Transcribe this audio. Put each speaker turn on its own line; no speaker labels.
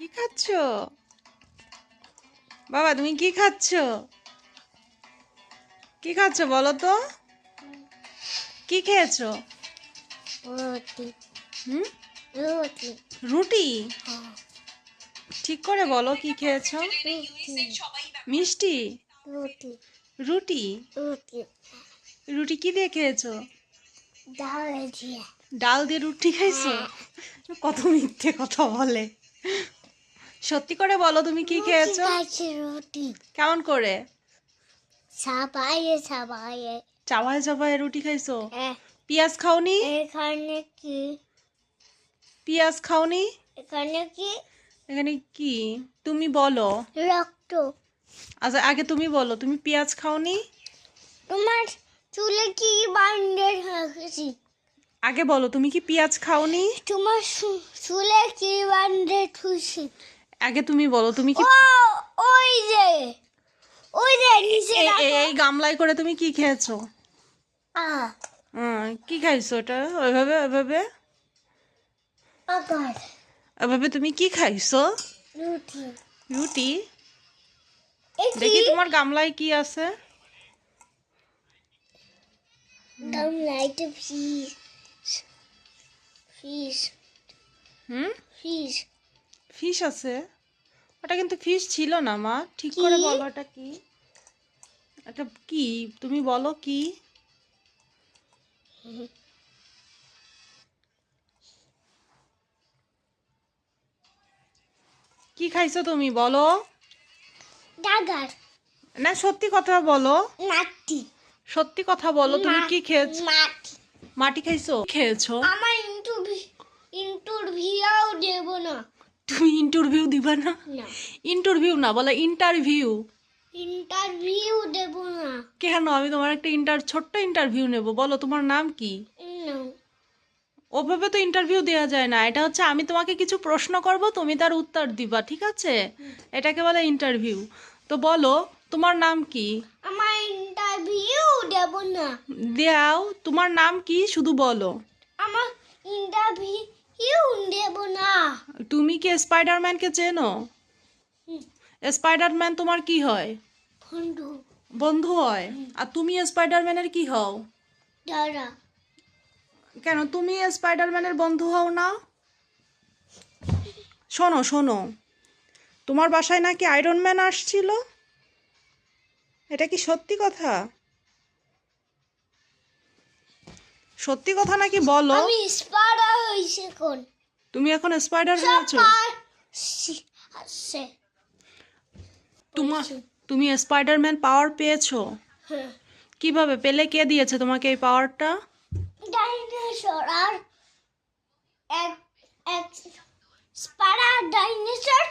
কি খাচ্ছ? বাবা তুমি কি খাচ্ছ? কি খাচ্ছ বলো তো? কি খেয়েছো?
রুটি।
হুম?
রুটি।
রুটি?
হ্যাঁ।
ঠিক করে বলো কি খেয়েছ? মিষ্টি?
রুটি।
রুটি? কি দিয়ে খেয়েছো?
ডাল
ডাল দিয়ে রুটি খাইছো? কত মিথ্যে কথা বলে। সত্যি করে বলো তুমি কি খেয়েছো?
রুটি।
কেমন করে?
সাবাইয়ে সাবাইয়ে
চাবায় চাবায় রুটি খাইছো?
হ্যাঁ।
পেঁয়াজ খাওনি?
এখানে কি?
পেঁয়াজ খাওনি?
এখানে কি?
এখানে কি? তুমি বলো।
রক্ত।
আচ্ছা আগে তুমি বলো তুমি পেঁয়াজ খাওনি?
তোমার চুলে কি বান্ডে রেখেছি
আগে বলো তুমি কি পেঁয়াজ খাওনি?
তোমার চুলে কি বান্ডে ঠুসি
আগে তুমি বলো তুমি কি
ওই যে ওই যে নিচে
এই গামলায় করে তুমি কি খেয়েছো? কি খাইছো ওটা ওইভাবে ওইভাবে? ওইভাবে তুমি কি খাইছো?
রুটি।
রুটি? দেখি তোমার গামলায় কি আছে।
দাম লাইট ফিশ। ফিশ।
হুম?
ফিশ।
ফিশ আছে। ওটা কিন্তু ফিশ ছিল না মা। ঠিক করে
কি?
বলো এটা কি? এটা কি? তুমি বলো কি? কি খাইছো তুমি বলো?
ডাগার।
না সত্যি কথা বলো।
মাটি।
সত্যি কথা বলো তুমি কি খেয়েছো?
মাটি।
মাটি খাইছো? খেয়েছো?
আমার ইন্টারভিউ ইন্টারভিউ দেব না
তুমি ইন্টারভিউ দিবা না? ইন্টারভিউ না বলো ইন্টারভিউ
ইন্টারভিউ দেব না।
কেন? আমি তোমার একটা ইন্টার ছোট্ট ইন্টারভিউ নেব। বলো তোমার নাম কি? ওভাবে তো ইন্টারভিউ দেওয়া যায় না। এটা হচ্ছে আমি তোমাকে কিছু প্রশ্ন করব তুমি তার উত্তর দিবা ঠিক আছে? এটাকে বলে ইন্টারভিউ তো বলো তোমার নাম কি?
আমার ইন্টারভিউ দেব না।
দেও তোমার নাম কি? শুধু বলো।
আমার ইন্টারভিউ দেব না।
তুমি কি স্পাইডারম্যানকে চেনো? স্পাইডারম্যান তোমার কি হয়?
বন্ধু।
বন্ধু হয়? আর তুমি স্পাইডারম্যানের কি হও?
দাদা।
কেন তুমি স্পাইডারম্যানের বন্ধু হও না? শোনো শোনো। তোমার বাসায় নাকি আয়রন ম্যান আসছিল? এটা কি সত্যি কথা? সত্যি কথা নাকি বলো?
আমি স্পাইডার হইছে কোন
তুমি এখন স্পাইডার হয়েছো তোমার তুমি স্পাইডারম্যান পাওয়ার পেয়েছ?
হ্যাঁ।
কীভাবে? পেলে কে দিয়েছে তোমাকে এই পাওয়ারটা
ডাইনোসর আর এক এক স্পাইডার ডাইনোসর